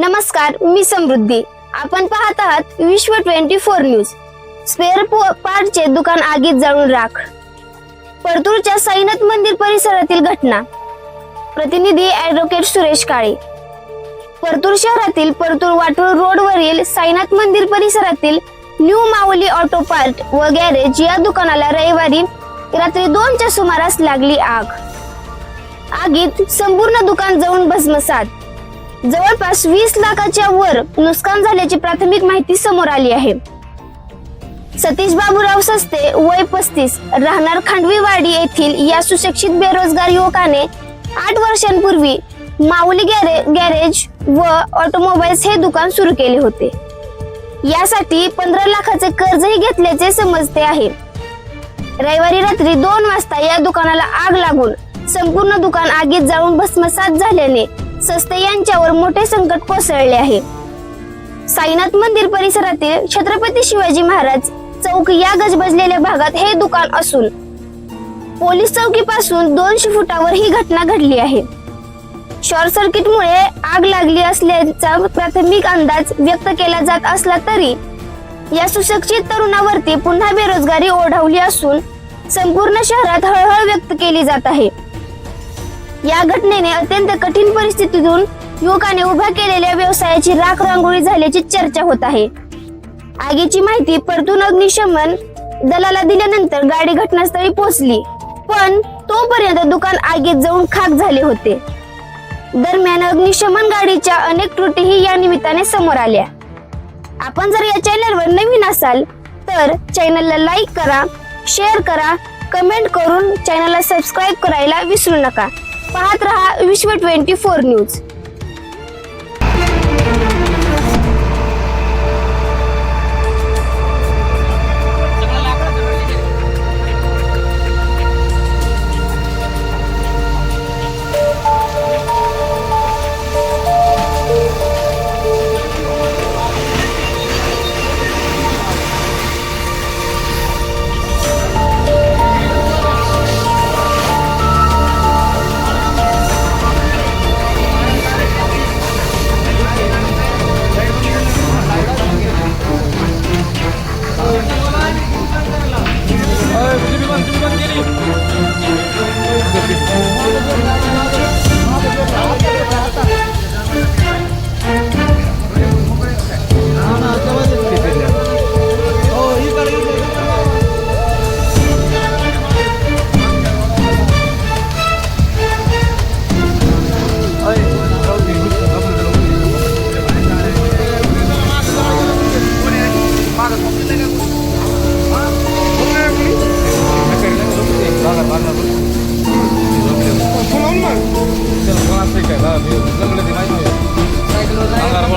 नमस्कार मी समृद्धी. आपण पाहत आहात Vishwa twenty four news. Spare पार्टचे दुकान आगीत जाळून राख. परतूरच्या साईनाथ मंदिर परिसरातील घटना. प्रतिनिधी ऍडव्होकेट सुरेश काळे. परतूर शहरातील परतूर वाटूळ रोडवरील साईनाथ मंदिर परिसरातील न्यू माऊली ऑटो पार्ट व गॅरेज या दुकानाला रविवारी रात्री दोनच्या सुमारास लागली आग. आगीत संपूर्ण दुकान जाऊन भस्मसात. जवळपास वीस लाखाच्या वर नुकसान झाल्याची प्राथमिक माहिती समोर आली आहे. सतीश बाबूराव सस्ते वय पस्तीस राहणार खांडवीवाडी येथील या सुशिक्षित बेरोजगार युवकाने आठ वर्षांपूर्वी माऊली गॅरे गॅरेज व ऑटोमोबाईल्स हे दुकान सुरू केले होते. यासाठी पंधरा लाखाचे कर्जही घेतल्याचे समजते आहे. रविवारी रात्री दोन वाजता या दुकानाला आग लागून संपूर्ण दुकान आगीत जाळून भस्मसात झाल्याने सस्ते यांच्यावर मोठे संकट कोसळले आहे. साईनाथ मंदिर परिसरातील छत्रपती शिवाजी महाराज चौक या गजबजलेल्या भागात हे दुकान असून पोलीस चौकीपासून दोनशे फुटावर ही घटना घडली आहे. शॉर्ट सर्किटमुळे आग लागली असल्याचा प्राथमिक अंदाज व्यक्त केला जात असला तरी या सुशिक्षित तरुणावरती पुन्हा बेरोजगारी ओढावली असून संपूर्ण शहरात हळहळ व्यक्त केली जात आहे. या घटनेने अत्यंत कठीण परिस्थितीतून युवकाने उभ्या केलेल्या व्यवसायाची राख रांगोळी झाल्याची चर्चा होत आहे. आगीची माहिती परतून अग्निशमन दलाला दिल्यानंतर गाडी घटनास्थळी पोहोचली पण तोपर्यंत दुकान आगीत जाऊन खाक झाले होते. दरम्यान अग्निशमन गाडीच्या अनेक त्रुटीही या निमित्ताने समोर आल्या. आपण जर या चॅनलवर नवीन असाल तर चॅनलला लाईक करा शेअर करा कमेंट करून चॅनलला सबस्क्राईब करायला विसरू नका. पाहत रहा Vishwa twenty four news. Selamat malam. Terima kasih kerana dia. Selamat malam.